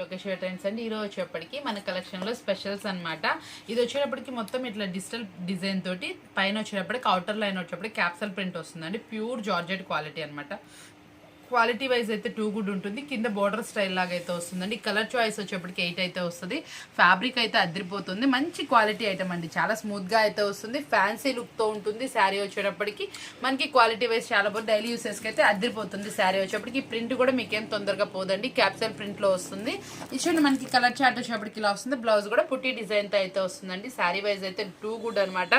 Location trends అండి. ఈరోజు వచ్చేప్పటికి మన కలెక్షన్లో స్పెషల్స్ అన్నమాట. ఇది వచ్చేటప్పటికి మొత్తం ఇట్లా డిజిటల్ డిజైన్ తోటి పైన వచ్చేటప్పటికి అవుటర్ లైన్ వచ్చేటప్పటికి క్యాప్సల్ ప్రింట్ వస్తుందండి. ప్యూర్ జార్జెట్ క్వాలిటీ అనమాట క్వాలిటీ వైజ్ అయితే టూ గుడ్ ఉంటుంది. కింద బోర్డర్ స్టైల్ లాగా అయితే వస్తుందండి. కలర్ చాయిస్ వచ్చేప్పటికి ఎయిట్ అయితే వస్తుంది. ఫ్యాబ్రిక్ అయితే అద్దరిపోతుంది మంచి క్వాలిటీ ఐటమ్ అండి. చాలా స్మూత్గా అయితే వస్తుంది. ఫ్యాన్సీ లుక్తో ఉంటుంది శారీ వచ్చేటప్పటికి. మనకి క్వాలిటీ వైజ్ చాలా బాగుంది. డైలీ యూసెస్కి అయితే అద్దరిపోతుంది శారీ వచ్చేప్పటికి. ప్రింట్ కూడా మీకేం తొందరగా పోదండి. క్యాప్సల్ ప్రింట్లో వస్తుంది. ఇచ్చిన మనకి కలర్ చార్ట్ వచ్చేప్పటికి ఇలా వస్తుంది. బ్లౌజ్ కూడా పుట్టి డిజైన్తో అయితే వస్తుందండి. శారీ వైజ్ అయితే టూ గుడ్ అన్నమాట.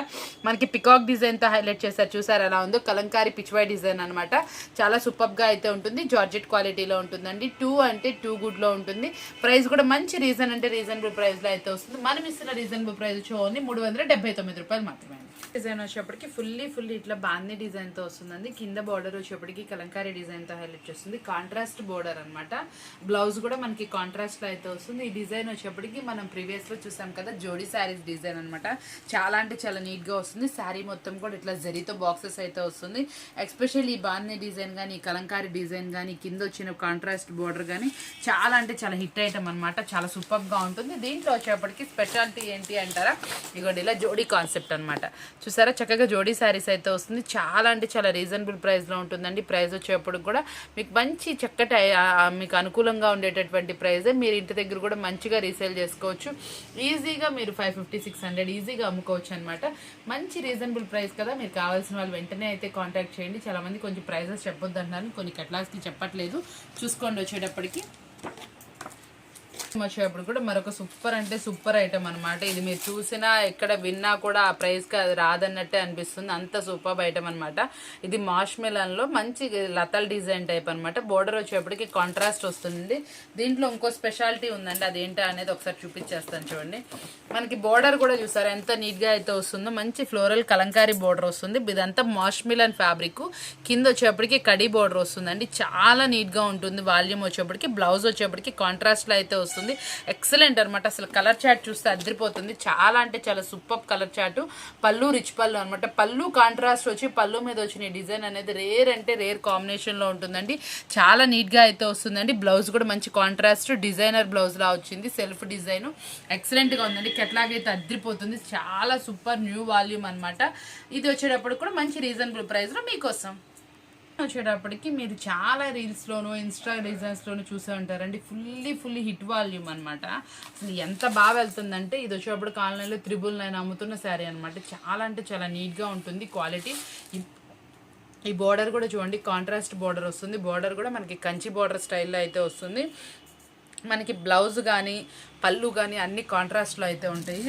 మనకి పికాక్ డిజైన్తో హైలైట్ చేశారు. చూసారు ఎలా ఉందో? కలంకారీ పిచ్వాయ్ డిజైన్ అన్నమాట. చాలా సూపర్గా అయితే ఉంటుంది జార్జెట్ క్వాలిటీలో ఉంటుందండి. టూ అంటే టూ గుడ్లో ఉంటుంది. ప్రైస్ కూడా మంచి రీజన్ అంటే రీజనబుల్ ప్రైస్లో అయితే వస్తుంది. మనం ఇస్తున్న రీజనబుల్ ప్రైస్ వచ్చి మూడు వందల డెబ్బై తొమ్మిది రూపాయలు మాత్రమే డిజైన్ వచ్చేప్పటికి ఫుల్లీ ఫుల్లీ ఇట్లా బాందీ డిజైన్తో వస్తుందండి. కింద బార్డర్ వచ్చేప్పటికి కలంకారీ డిజైన్తో హైలైట్ చేస్తుంది. కాంట్రాస్ట్ బోర్డర్ అనమాట బ్లౌజ్ కూడా మనకి కాంట్రాస్ట్లో అయితే వస్తుంది. ఈ డిజైన్ వచ్చేప్పటికి మనం ప్రీవియస్లో చూసాం కదా జోడీ శారీస్ డిజైన్ అనమాట చాలా అంటే చాలా నీట్గా వస్తుంది. శారీ మొత్తం కూడా ఇట్లా జరీతో బాక్సెస్ అయితే వస్తుంది. ఎక్స్పెషల్లీ ఈ బాందీ డిజైన్ కానీ కలంకారీ డిజైన్ డిజైన్ కానీ కింద వచ్చిన కాంట్రాస్ట్ బోర్డర్ కానీ చాలా అంటే చాలా హిట్ ఐటమ్ అనమాట చాలా సూపర్గా ఉంటుంది. దీంట్లో వచ్చేప్పటికి స్పెషాలిటీ ఏంటి అంటారా? ఇగోండి ఇలా జోడీ కాన్సెప్ట్ అనమాట చూసారా? చక్కగా జోడీ శారీస్ అయితే వస్తుంది. చాలా అంటే చాలా రీజనబుల్ ప్రైస్లో ఉంటుందండి. ప్రైస్ వచ్చేప్పటికి కూడా మీకు మంచి చక్కటి మీకు అనుకూలంగా ఉండేటటువంటి ప్రైస్ మీరు ఇంటి దగ్గర కూడా మంచిగా రీసేల్ చేసుకోవచ్చు. ఈజీగా మీరు ఫైవ్ ఫిఫ్టీ సిక్స్ హండ్రెడ్ ఈజీగా అమ్ముకోవచ్చు అనమాట మంచి రీజనబుల్ ప్రైస్ కదా. మీరు కావాల్సిన వాళ్ళు వెంటనే అయితే కాంటాక్ట్ చేయండి. చాలా మంది కొంచెం ప్రైజెస్ చెప్పొద్దు అంటున్నారు కొన్ని కి చెప్పట్లేదు. చూసుకోండి వచ్చేటప్పటికి. వచ్చేటప్పుడు కూడా మరొక సూపర్ అంటే సూపర్ ఐటమ్ అన్నమాట. ఇది మీరు చూసినా ఎక్కడ విన్నా కూడా ఆ ప్రైస్కి అది రాదన్నట్టే అనిపిస్తుంది. అంత సూపర్ ఐటమ్ అన్నమాట. ఇది మాష్లో మంచి లతల్ డిజైన్ టైప్ అన్నమాట. బోర్డర్ వచ్చేప్పటికి కాంట్రాస్ట్ వస్తుంది. దీంట్లో ఇంకో స్పెషాలిటీ ఉందండి అదేంటా అనేది ఒకసారి చూపించేస్తాను చూడండి. మనకి బోర్డర్ కూడా చూసారు ఎంత నీట్గా అయితే వస్తుందో. మంచి ఫ్లోరల్ కలంకారీ బోర్డర్ వస్తుంది. ఇదంతా మాష్ మిలన్ ఫ్యాబ్రిక్. కింద వచ్చేప్పటికి కడీ బోర్డర్ వస్తుందండి. చాలా నీట్గా ఉంటుంది. వాల్యూమ్ వచ్చేప్పటికి బ్లౌజ్ వచ్చేప్పటికి కాంట్రాస్ట్లో అయితే వస్తుంది. ఎక్సలెంట్ అన్నమాట. అసలు కలర్ చాట్ చూస్తే అదిరిపోతుంది. చాలా అంటే చాలా సూపర్ కలర్ చాట్ పళ్ళు రిచ్ పళ్ళు అనమాట పళ్ళు కాంట్రాస్ట్ వచ్చి పళ్ళు మీద వచ్చిన డిజైన్ అనేది రేర్ అంటే రేర్ కాంబినేషన్లో ఉంటుందండి. చాలా నీట్గా అయితే వస్తుందండి. బ్లౌజ్ కూడా మంచి కాంట్రాస్ట్ డిజైనర్ బ్లౌజ్లా వచ్చింది. సెల్ఫ్ డిజైన్ ఎక్సలెంట్గా ఉందండి. ఉందండి కెట్లాగైతే అదిరిపోతుంది. చాలా సూపర్ న్యూ వాల్యూమ్ అనమాట ఇది వచ్చేటప్పుడు కూడా మంచి రీజనబుల్ ప్రైస్లో మీకోసం. వచ్చేటప్పటికి మీరు చాలా రీల్స్లోను ఇన్స్టా డిజైన్స్లోను చూసే ఉంటారండి. ఫుల్లీ ఫుల్లీ హిట్ వాల్యూమ్ అనమాట అసలు ఎంత బాగా వెళ్తుందంటే ఇది వచ్చేటప్పటికి ఆన్లైన్లో త్రిబుల్ నైన్ అమ్ముతున్న శారీ అనమాట చాలా అంటే చాలా నీట్గా ఉంటుంది క్వాలిటీ. ఈ బోర్డర్ కూడా చూడండి కాంట్రాస్ట్ బోర్డర్ వస్తుంది. బోర్డర్ కూడా మనకి కంచి బోర్డర్ స్టైల్లో అయితే వస్తుంది. మనకి బ్లౌజ్ కానీ పళ్ళు కానీ అన్ని కాంట్రాస్ట్లో అయితే ఉంటాయి.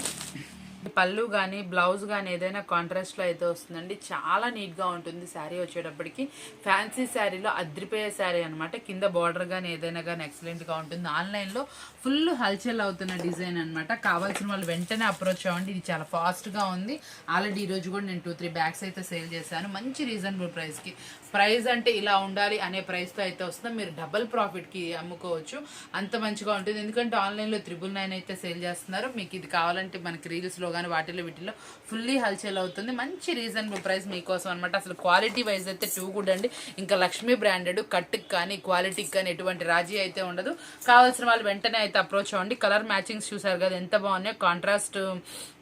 పళ్ళు కానీ బ్లౌజ్ కానీ ఏదైనా కాంట్రాస్ట్లో అయితే వస్తుందండి. చాలా నీట్గా ఉంటుంది శారీ వచ్చేటప్పటికి. ఫ్యాన్సీ శారీలో అద్రిపోయే శారీ అనమాట కింద బార్డర్ కానీ ఏదైనా కానీ ఎక్సలెంట్గా ఉంటుంది. ఆన్లైన్లో ఫుల్ హల్చల్ అవుతున్న డిజైన్ అనమాట కావాల్సిన వాళ్ళు వెంటనే అప్రోచ్ అవ్వండి. ఇది చాలా ఫాస్ట్గా ఉంది. ఆల్రెడీ ఈ రోజు కూడా నేను టూ త్రీ బ్యాగ్స్ అయితే సేల్ చేశాను. మంచి రీజనబుల్ ప్రైస్కి ప్రైస్ అంటే ఇలా ఉండాలి అనే ప్రైస్తో అయితే వస్తుంది? మీరు డబల్ ప్రాఫిట్కి అమ్ముకోవచ్చు. అంత మంచిగా ఉంటుంది. ఎందుకంటే ఆన్లైన్లో త్రిబుల్ నైన్ అయితే సేల్ చేస్తున్నారు. మీకు ఇది కావాలంటే మనకి రీల్స్లో కానీ వాటిలో వీటిలో ఫుల్లీ హల్చల్ అవుతుంది. మంచి రీజనబుల్ ప్రైస్ మీకోసం అనమాట అసలు క్వాలిటీ వైజ్ అయితే టూ గుడ్ అండి. ఇంకా లక్ష్మీ బ్రాండెడ్ కట్టుకు కానీ క్వాలిటీకి కానీ ఎటువంటి రాజీ అయితే ఉండదు. కావాల్సిన వాళ్ళు వెంటనే అయితే అప్రోచ్ అవ్వండి. కలర్ మ్యాచింగ్స్ చూసారు కదా ఎంత బాగున్నాయో. కాంట్రాస్ట్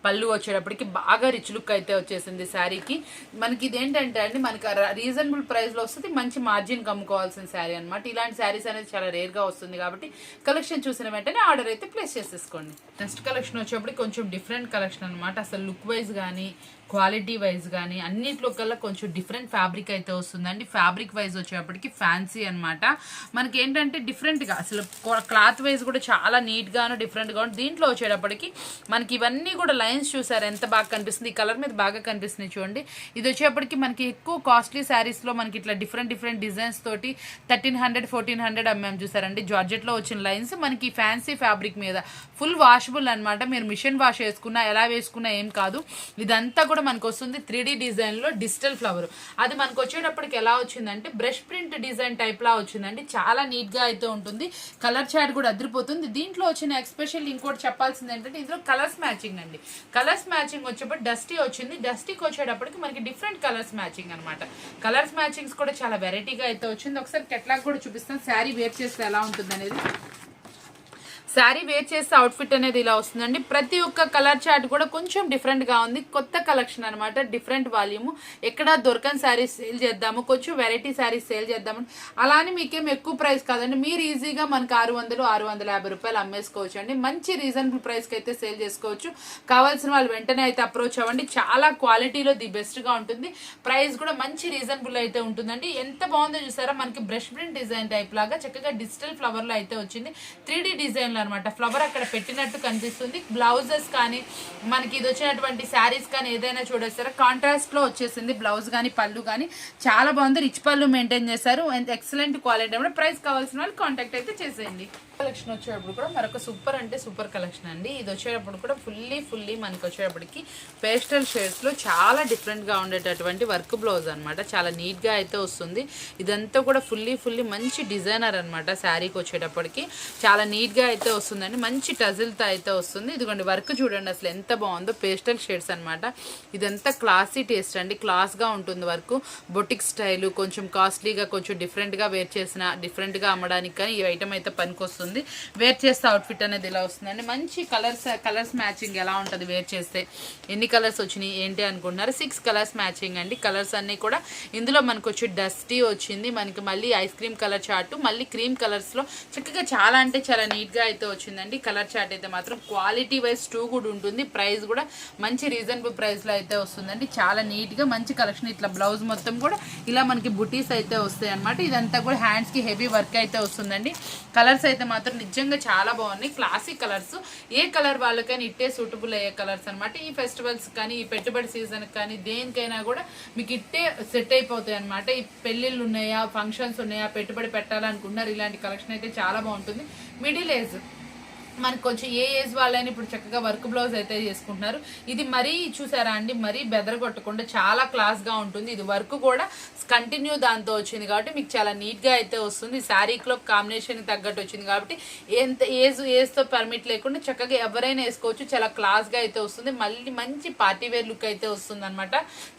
పళ్ళు వచ్చేటప్పటికి బాగా రిచ్ లుక్ అయితే వచ్చేసింది శారీకి. మనకి ఇదేంటంటే అండి మనకి రీజనబుల్ ప్రైస్లో వస్తుంది మంచి మార్జిన్ కమ్ముకోవాల్సిన శారీ అనమాట ఇలాంటి శారీస్ అనేది చాలా రేర్గా వస్తుంది కాబట్టి కలెక్షన్ చూసిన వెంటనే ఆర్డర్ అయితే ప్లేస్ చేసేసుకోండి. నెక్స్ట్ కలెక్షన్ వచ్చేప్పటికి కొంచెం డిఫరెంట్ కలెక్షన్ అనమాట అసలు లుక్ వైజ్ కానీ క్వాలిటీ వైజ్ కానీ అన్నిట్లో కల్లా కొంచెం డిఫరెంట్ ఫ్యాబ్రిక్ అయితే వస్తుందండి. ఫ్యాబ్రిక్ వైజ్ వచ్చేటప్పటికి ఫ్యాన్సీ అనమాట మనకి ఏంటంటే డిఫరెంట్గా అసలు క్లాత్ వైజ్ కూడా చాలా నీట్గాను డిఫరెంట్గా ఉంటుంది. దీంట్లో వచ్చేటప్పటికి మనకి ఇవన్నీ కూడా లైన్స్ చూసారు? ఎంత బాగా కనిపిస్తుంది? ఈ కలర్ మీద బాగా కనిపిస్తుంది చూడండి. ఇది వచ్చేప్పటికి మనకి ఎక్కువ కాస్ట్లీ శారీస్లో మనకి ఇట్లా డిఫరెంట్ డిఫరెంట్ డిజైన్స్ తోటి థర్టీన్ హండ్రెడ్ ఫోర్టీన్ హండ్రెడ్ అమ్మాం చూసారండి. జార్జెట్లో వచ్చిన లైన్స్ మనకి ఫ్యాన్సీ ఫ్యాబ్రిక్ మీద. ఫుల్ వాషబుల్ అనమాట మీరు మిషన్ వాష్ వేసుకున్నా ఎలా వేసుకున్నా ఏం కాదు. ఇదంతా కూడా మనకు వస్తుంది త్రీ డిజైన్లో డిజిటల్ ఫ్లవర్. అది మనకు వచ్చేటప్పటికి ఎలా వచ్చిందంటే బ్రష్ ప్రింట్ డిజైన్ టైప్ లా వచ్చిందండి. చాలా నీట్గా అయితే ఉంటుంది. కలర్ చాట్ కూడా అదిరిపోతుంది. దీంట్లో వచ్చిన ఎక్స్పెషల్ ఇంకోటి చెప్పాల్సింది ఏంటంటే ఇందులో కలర్స్ మ్యాచింగ్ అండి. కలర్స్ మ్యాచింగ్ వచ్చేప్పుడు డస్టీ వచ్చింది. డస్టీకి వచ్చేటప్పటికి మనకి డిఫరెంట్ కలర్స్ మ్యాచింగ్ అనమాట కలర్స్ మ్యాచింగ్స్ కూడా చాలా వెరైటీగా అయితే వచ్చింది. ఒకసారి కెట్లాగ్ కూడా చూపిస్తాను. శారీ వేర్ చేస్తే ఎలా ఉంటుంది అనేది శారీ వేర్ చేసే అవుట్ఫిట్ అనేది ఇలా వస్తుందండి. ప్రతి ఒక్క కలర్ చార్ట్ కూడా కొంచెం డిఫరెంట్గా ఉంది. కొత్త కలెక్షన్ అన్నమాట డిఫరెంట్ వాల్యూమ్ ఎక్కడ దొరకని శారీస్ సేల్ చేద్దాము కొంచెం వెరైటీ శారీస్ సేల్ చేద్దాము. అలా అని మీకేం ఎక్కువ ప్రైస్ కాదండి. మీరు ఈజీగా మనకు ఆరు వందలు ఆరు వందల యాభై రూపాయలు అమ్మేసుకోవచ్చు అండి. మంచి రీజనబుల్ ప్రైస్కి అయితే సేల్ చేసుకోవచ్చు. కావాల్సిన వాళ్ళు వెంటనే అయితే అప్రోచ్ అవ్వండి. చాలా క్వాలిటీలో ది బెస్ట్గా ఉంటుంది. ప్రైస్ కూడా మంచి రీజనబుల్ అయితే ఉంటుందండి. ఎంత బాగుందో చూసారా? మనకి బ్రష్ ప్రింట్ డిజైన్ టైప్ లాగా చక్కగా డిజిటల్ ఫ్లవర్లో అయితే వచ్చింది. త్రీ డి డిజైన్ అనమాట ఫ్లవర్ అక్కడ పెట్టినట్టు కనిపిస్తుంది. బ్లౌజెస్ కానీ మనకి ఇది వచ్చినటువంటి శారీస్ కానీ ఏదైనా చూడొస్తారా కాంట్రాస్ట్లో వచ్చేసింది బ్లౌజ్ కానీ పళ్ళు కానీ. చాలా బాగుంది. రిచ్ పళ్ళు మెయింటైన్ చేశారు. అండ్ ఎక్సలెంట్ క్వాలిటీ ప్రైస్ కావాల్సిన వాళ్ళు కాంటాక్ట్ అయితే చేసేయండి. కలెక్షన్ వచ్చేటప్పుడు కూడా మరొక సూపర్ అంటే సూపర్ కలెక్షన్ అండి. ఇది వచ్చేటప్పుడు కూడా ఫుల్లీ ఫుల్లీ మనకి వచ్చేటప్పటికి పేస్టల్ షేడ్స్లో చాలా డిఫరెంట్గా ఉండేటటువంటి వర్క్ బ్లౌజ్ అనమాట చాలా నీట్గా అయితే వస్తుంది. ఇదంతా కూడా ఫుల్లీ ఫుల్లీ మంచి డిజైనర్ అన్నమాట శారీకి వచ్చేటప్పటికి. చాలా నీట్గా అయితే వస్తుందండి. మంచి టజిల్తో అయితే వస్తుంది. ఇదిగోండి వర్క్ చూడండి అసలు ఎంత బాగుందో. పేస్టల్ షేడ్స్ అన్నమాట. ఇదంతా క్లాసీ టేస్ట్ అండి. క్లాస్గా ఉంటుంది వర్క్. బొటిక్ స్టైల్ కొంచెం కాస్ట్లీగా కొంచెం డిఫరెంట్గా వేర్ చేసిన డిఫరెంట్గా అమ్మడానికి కానీ ఈ ఐటమ్ అయితే పనికొస్తుంది. వేర్ చేస్తే అవుట్ఫిట్ అనేది ఇలా వస్తుందండి మంచి కలర్స్ కలర్స్ మ్యాచింగ్ ఎలా ఉంటుంది వేర్ చేస్తే? ఎన్ని కలర్స్ వచ్చినాయి ఏంటి అనుకుంటున్నారు? సిక్స్ కలర్స్ మ్యాచింగ్ అండి. కలర్స్ అన్నీ కూడా ఇందులో మనకు వచ్చి డస్టీ వచ్చింది. మనకి మళ్ళీ ఐస్ క్రీమ్ కలర్ చార్ట్ మళ్ళీ క్రీమ్ కలర్స్లో చక్కగా చాలా అంటే చాలా నీట్గా అయితే వచ్చిందండి. కలర్ చార్ట్ అయితే మాత్రం క్వాలిటీ వైజ్ టూ కూడా ఉంటుంది. ప్రైస్ కూడా మంచి రీజనబుల్ ప్రైస్లో అయితే వస్తుందండి. చాలా నీట్గా మంచి కలెక్షన్ ఇట్లా బ్లౌజ్ మొత్తం కూడా ఇలా మనకి బుటీస్ అయితే వస్తాయి అనమాట ఇదంతా కూడా హ్యాండ్స్కి హెవీ వర్క్ అయితే వస్తుందండి. కలర్స్ అయితే మాత్రం నిజంగా చాలా బాగున్నాయి. క్లాసిక్ కలర్స్ ఏ కలర్ వాళ్ళకైనా ఇట్టే సూటబుల్ అయ్యే కలర్స్ అనమాట ఈ ఫెస్టివల్స్ కానీ ఈ పెట్టుబడి సీజన్ కానీ దేనికైనా కూడా మీకు ఇట్టే సెట్ అయిపోతాయి అనమాట ఈ పెళ్ళిళ్ళు ఉన్నాయా ఫంక్షన్స్ ఉన్నాయా పెట్టుబడి పెట్టాలనుకున్నారు ఇలాంటి కలెక్షన్ అయితే చాలా బాగుంటుంది. మిడిల్ ఏజ్ మనకు కొంచెం ఏ ఏజ్ వాళ్ళైనా ఇప్పుడు చక్కగా వర్క్ బ్లౌజ్ అయితే చేసుకుంటున్నారు. ఇది మరీ చూసారా అండి? మరీ బెదరగొట్టకుండా చాలా క్లాస్గా ఉంటుంది. ఇది వర్క్ కూడా కంటిన్యూ దాంతో వచ్చింది కాబట్టి మీకు చాలా నీట్గా అయితే వస్తుంది. శారీలో కాంబినేషన్ తగ్గట్టు వచ్చింది కాబట్టి ఎంత ఏజ్ ఏజ్తో పర్మిట్ లేకుండా చక్కగా ఎవరైనా వేసుకోవచ్చు. చాలా క్లాస్గా అయితే వస్తుంది. మళ్ళీ మంచి పార్టీ వేర్ లుక్ అయితే వస్తుంది అనమాట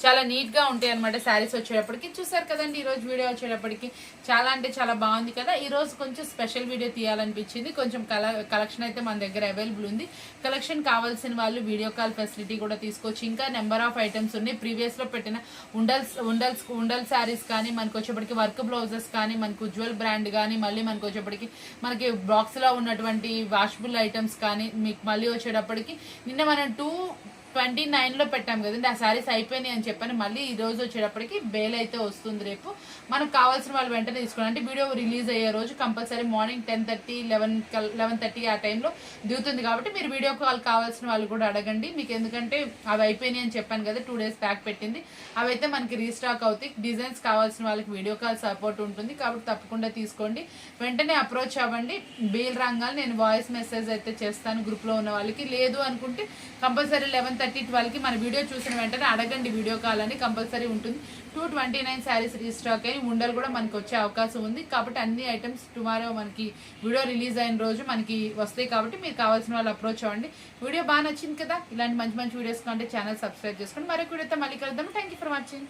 చాలా నీట్గా ఉంటాయి అనమాట శారీస్ వచ్చేటప్పటికి. చూసారు కదండి ఈరోజు వీడియో వచ్చేటప్పటికి. చాలా అంటే చాలా బాగుంది కదా. ఈ రోజు కొంచెం స్పెషల్ వీడియో తీయాలనిపించింది. కొంచెం కల కలెక్షన్ అయితే మన దగ్గర అవైలబుల్ ఉంది. కలెక్షన్ కావాల్సిన వాళ్ళు వీడియో కాల్ ఫెసిలిటీ కూడా తీసుకోవచ్చు. ఇంకా నెంబర్ ఆఫ్ ఐటమ్స్ ఉన్నాయి. ప్రీవియస్లో పెట్టిన ఉండల్స్ ఉండల్స్ ఉండల్ శారీస్ కానీ మనకు వచ్చేప్పటికి వర్క్ బ్లౌజెస్ కానీ మనకు ఉజ్వల్ బ్రాండ్ కానీ మళ్ళీ మనకు వచ్చేప్పటికి మనకి బాక్స్లో ఉన్నటువంటి వాషబుల్ ఐటమ్స్ కానీ మీకు మళ్ళీ వచ్చేటప్పటికి నిన్న మనం టూ ట్వంటీ నైన్లో పెట్టాం కదండి. ఆ శారీస్ అయిపోయినాయి అని చెప్పని మళ్ళీ ఈ రోజు వచ్చేటప్పటికి బేల్ అయితే వస్తుంది రేపు. మనకు కావాల్సిన వాళ్ళు వెంటనే తీసుకోండి. అంటే వీడియో రిలీజ్ అయ్యే రోజు compulsory morning ten thirty eleven eleven thirty ఆ టైంలో దిగుతుంది కాబట్టి మీరు వీడియో కాల్ కావాల్సిన వాళ్ళు కూడా అడగండి. మీకు ఎందుకంటే అవి అయిపోయినాయి అని చెప్పాను కదా టూ డేస్ ప్యాక్ పెట్టింది. అవి అయితే మనకి రీస్టాక్ అవుతాయి. డిజైన్స్ కావాల్సిన వాళ్ళకి వీడియో కాల్ సపోర్ట్ ఉంటుంది. కాబట్టి తప్పకుండా తీసుకోండి. వెంటనే అప్రోచ్ అవ్వండి. బేల్ రంగాలు నేను వాయిస్ మెసేజ్ అయితే చేస్తాను గ్రూప్లో ఉన్న వాళ్ళకి. లేదు అనుకుంటే కంపల్సరీ లెవెన్ థర్టీ ట్వెల్వ్కి మన వీడియో చూసిన వెంటనే అడగండి వీడియో కాల్ అని కంపల్సరీ ఉంటుంది. Two twenty nine sarees restock అయ్యి ఉండలు కూడా మనకి వచ్చే అవకాశం ఉంది. కాబట్టి అన్ని ఐటమ్స్ టుమారో మనకి వీడియో రిలీజ్ అయిన రోజు మనకి వస్తాయి కాబట్టి మీరు కావాల్సిన వాళ్ళు అప్రోచ్ అవ్వండి. వీడియో బాగా నచ్చింది కదా? ఇలాంటి మంచి మంచి వీడియోస్ కంటే ఛానల్ సబ్స్క్రైబ్ చేసుకోండి. మరొక వీడియోతో మళ్ళీ కలుద్దాం. Thank you for watching